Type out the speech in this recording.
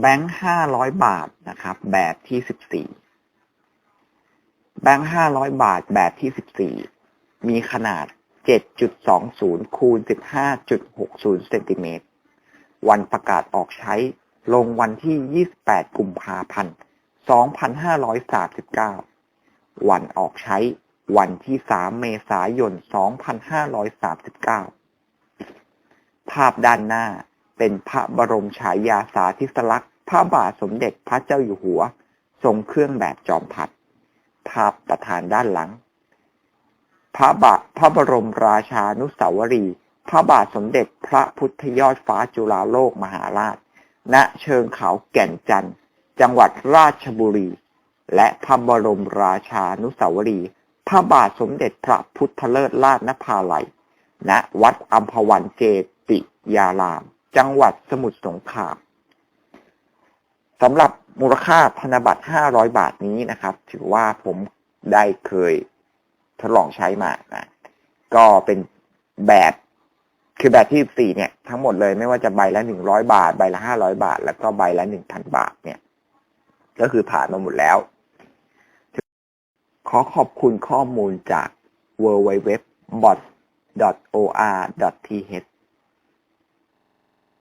แบงค์ห้าร้อยบาทนะครับ แบบที่สิบสี่แบงค์ห้าร้อยบาทแบบที่สิบสี่มีขนาดเจ็ดจุดสองศูนย์คูณสิบห้าจุดหกศูนย์เซนติเมตรวันประกาศออกใช้ลงวันที่ยี่สิบแปดกุมภาพันธ์สองพันห้าร้อยสามสิบเก้าวันออกใช้วันที่สามเมษายนสองพันห้าร้อยสามสิบเก้าภาพด้านหน้า เป็นพระบรมฉายาสาธิสลักษณ์พระบาทสมเด็จพระเจ้าอยู่หัว ทรงเครื่องแบบจอมพัดภาพประธานด้านหลัง พระบาทพระบรมราชานุสาวรีย์พระบาทสมเด็จพระพุทธยอดฟ้าจุฬาโลกมหาราช ณเชิงเขาแก่นจันทร์จังหวัดราชบุรี และพระบรมราชานุสาวรีย์พระบาทสมเด็จพระพุทธเลิศราชนภาลัย ณ วัดอัมพวันเจติยาราม จังหวัดสมุทรสงครามสำหรับมูลค่าธนบัตร 500 บาทนี้นะครับ ถือว่าผมได้เคยทดลองใช้มานะก็เป็นแบบคือแบบที่4เนี่ยทั้งหมดเลยไม่ว่าจะใบละ100บาท ใบละ500บาท แล้วก็ใบละ1,000บาทเนี่ย ก็คือผ่านมาหมดแล้ว ขอขอบคุณข้อมูลจาก w w w b o t o r th